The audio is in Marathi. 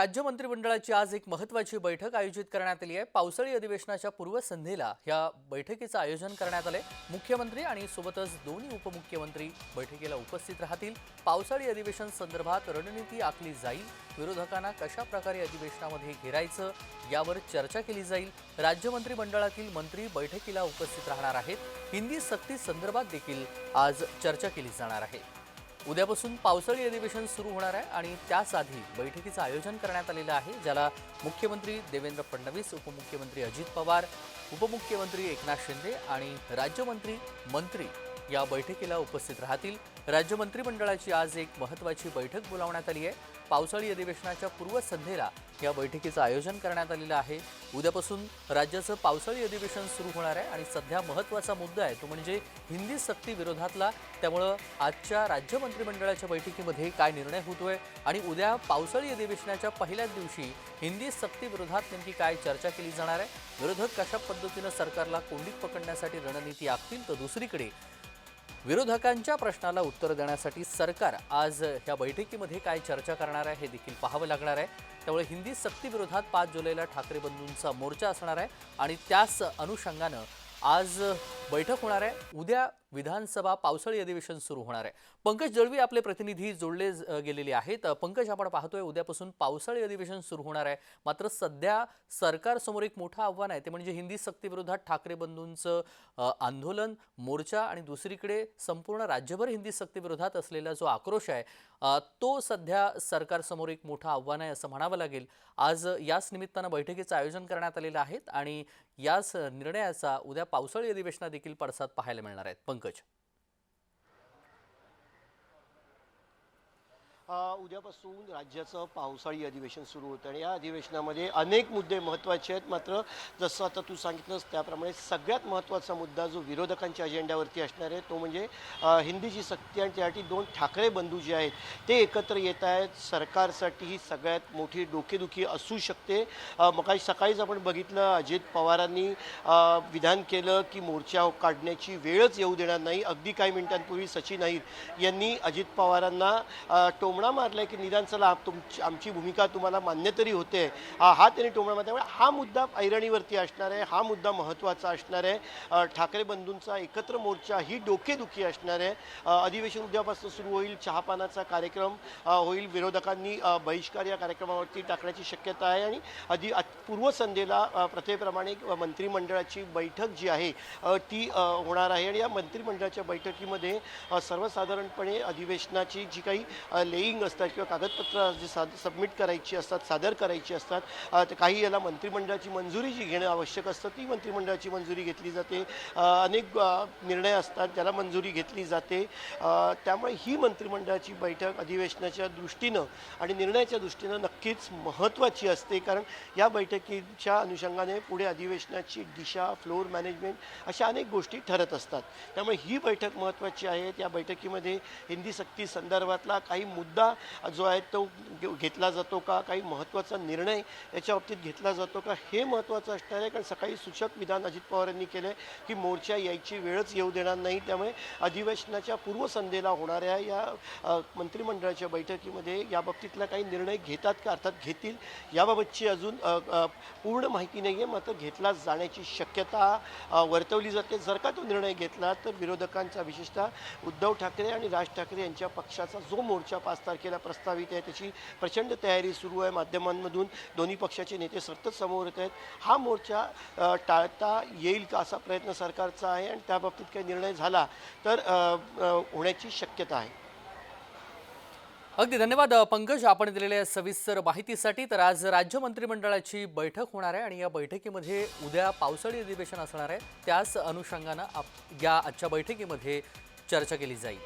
राज्य मंत्रिमंडळाची आज एक महत्वाची बैठक आयोजित करण्यात आली आहे. पावसाळी अधिवेशनाच्या पूर्वसंध्येला या बैठकीचं आयोजन करण्यात आलंय. मुख्यमंत्री आणि सोबतच दोन्ही उपमुख्यमंत्री बैठकीला उपस्थित राहतील. पावसाळी अधिवेशन संदर्भात रणनीती आखली जाईल. विरोधकांना कशा प्रकारे अधिवेशनामध्ये घेरायचं यावर चर्चा केली जाईल. राज्य मंत्रिमंडळातील मंत्री बैठकीला उपस्थित राहणार आहेत. हिंदी सक्ती संदर्भात देखील आज चर्चा केली जाणार आहे. उद्यापासून पावसाळी अधिवेशन सुरू होणार आहे आणि त्याच आधी बैठकीचं आयोजन करण्यात आलेलं आहे ज्याला मुख्यमंत्री देवेंद्र फडणवीस उपमुख्यमंत्री अजित पवार उपमुख्यमंत्री एकनाथ शिंदे आणि राज्यमंत्री मंत्री या बैठकीला उपस्थित राहतील. राज्य मंत्रिमंडळाची आज एक महत्त्वाची बैठक बोलावण्यात आली आहे. पावसाळी अधिवेशनाच्या पूर्वसंध्येला या बैठकीचं आयोजन करण्यात आलेलं आहे. उद्यापासून राज्याचं पावसाळी अधिवेशन सुरू होणार आहे आणि सध्या महत्त्वाचा मुद्दा आहे तो म्हणजे हिंदी सक्ती विरोधातला. त्यामुळं आजच्या राज्य मंत्रिमंडळाच्या बैठकीमध्ये काय निर्णय होतोय आणि उद्या पावसाळी अधिवेशनाच्या पहिल्याच दिवशी हिंदी सक्ती विरोधात नेमकी काय चर्चा केली जाणार आहे? विरोधक कशा पद्धतीनं सरकारला कोंडीत पकडण्यासाठी रणनीती आखतील? तर दुसरीकडे विरोधकांच्या प्रश्नाला उत्तर देण्यासाठी सरकार आज या बैठकीमध्ये काय चर्चा करणार आहे हे देखील पाहावं लागणार आहे. त्यामुळे हिंदी सक्तीविरोधात पाच जुलैला ठाकरे बंधूंचा मोर्चा असणार आहे आणि त्याच अनुषंगानं आज बैठक होणार आहे. उद्या विधानसभा पावसाळी अधिवेशन सुरू होणार आहे. पंकज दळवी आपले प्रतिनिधी जोडले ज- गेलेले आहेत. पंकज आपण पाहतोय उद्यापासून पावसाळी अधिवेशन सुरू होणार आहे. मात्र सध्या सरकारसमोर एक मोठं आव्हान आहे. ते म्हणजे हिंदी सक्तीविरोधात ठाकरे बंधूंचं आंदोलन मोर्चा आणि दुसरीकडे संपूर्ण राज्यभर हिंदी सक्तीविरोधात असलेला जो आक्रोश आहे तो सध्या सरकारसमोर एक मोठं आव्हान आहे असं म्हणावं लागेल. आज याच निमित्तानं बैठकीचं आयोजन करण्यात आलेलं आहे आणि याच निर्णयाचा उद्या पावसाळी अधिवेशनात देखील पडसाद पाहायला मिळणार आहेत. पंकज. उद्यापासून राज्याचं पावसाळी अधिवेशन सुरू होतं आणि या अधिवेशनामध्ये अनेक मुद्दे महत्त्वाचे आहेत. मात्र जसं आता तू सांगितलंस त्याप्रमाणे सगळ्यात महत्त्वाचा मुद्दा जो विरोधकांच्या अजेंड्यावरती असणार आहे तो म्हणजे हिंदीची सक्ती आणि त्यासाठी दोन ठाकरे बंधू जे आहेत ते एकत्र येत आहेत. सरकारसाठी ही सगळ्यात मोठी डोकेदुखी असू शकते. मग काही सकाळीच आपण बघितलं अजित पवारांनी विधान केलं की मोर्चा काढण्याची वेळच येऊ देणार नाही. अगदी काही मिनिटांपूर्वी सचिन अहिर यांनी अजित पवारांना टो टोमणा मारलाय की निदान चला आप- तुमची आमची भूमिका तुम्हाला मान्य तरी होते. हा हा त्यांनी टोमणा मारला. त्यामुळे हा मुद्दा ऐरणीवरती असणार आहे हा मुद्दा महत्त्वाचा असणार आहे. ठाकरे बंधूंचा एकत्र मोर्चा ही डोकेदुखी असणार आहे. अधिवेशन उद्यापासून सुरू होईल चहापानाचा कार्यक्रम होईल विरोधकांनी बहिष्कार या कार्यक्रमावरती टाकण्याची शक्यता आहे. आणि आधी पूर्वसंध्येला प्रथेप्रमाणे मंत्रिमंडळाची बैठक जी आहे ती होणार आहे. आणि या मंत्रिमंडळाच्या बैठकीमध्ये सर्वसाधारणपणे अधिवेशनाची जी काही लेई लेईंग असतात किंवा कागदपत्र जी सा सबमिट करायची असतात सादर करायची असतात काही याला मंत्रिमंडळाची मंजुरी जी घेणं आवश्यक असतं ती मंत्रिमंडळाची मंजुरी घेतली जाते. अनेक निर्णय असतात त्याला मंजुरी घेतली जाते. त्यामुळे ही मंत्रिमंडळाची बैठक अधिवेशनाच्या दृष्टीनं आणि निर्णयाच्या दृष्टीनं नक्कीच महत्त्वाची असते. कारण या बैठकीच्या अनुषंगाने पुढे अधिवेशनाची दिशा फ्लोअर मॅनेजमेंट अशा अनेक गोष्टी ठरत असतात. त्यामुळे ही बैठक महत्त्वाची आहे. या बैठकीमध्ये हिंदी सक्ती संदर्भातला काही मुद्दा जो आहे तो घेतला जातो का काही महत्त्वाचा निर्णय याच्या बाबतीत घेतला जातो का हे महत्त्वाचं असणार आहे. कारण सकाळी सूचक विधान अजित पवार यांनी केलं आहे की मोर्चा यायची वेळच येऊ देणार नाही. त्यामुळे अधिवेशनाच्या पूर्वसंध्येला होणाऱ्या या मंत्रिमंडळाच्या बैठकीमध्ये याबाबतीतला काही निर्णय घेतात का अर्थात घेतील याबाबतची अजून पूर्ण माहिती नाही आहे मात्र घेतला जाण्याची शक्यता वर्तवली जाते. जर का तो निर्णय घेतला तर विरोधकांचा विशेषतः उद्धव ठाकरे आणि राज ठाकरे यांच्या पक्षाचा जो मोर्चा पास पाच तारखेला प्रस्तावित आहे. त्याची प्रचंड तयारी सुरू आहे. माध्यमांमधून दोन्ही पक्षाचे नेते सतत समोर येत आहेत. हा मोर्चा टाळता येईल का असा प्रयत्न सरकारचा आहे आणि त्याबाबतीत काही निर्णय झाला तर होण्याची शक्यता आहे. अगदी धन्यवाद पंकज. आपण दिलेल्या सविस्तर माहितीसाठी तर आज राज्य मंत्रिमंडळाची बैठक होणार आहे आणि या बैठकीमध्ये उद्या पावसाळी अधिवेशन असणार आहे. त्याच अनुषंगानं आप या आजच्या बैठकीमध्ये चर्चा केली जाईल.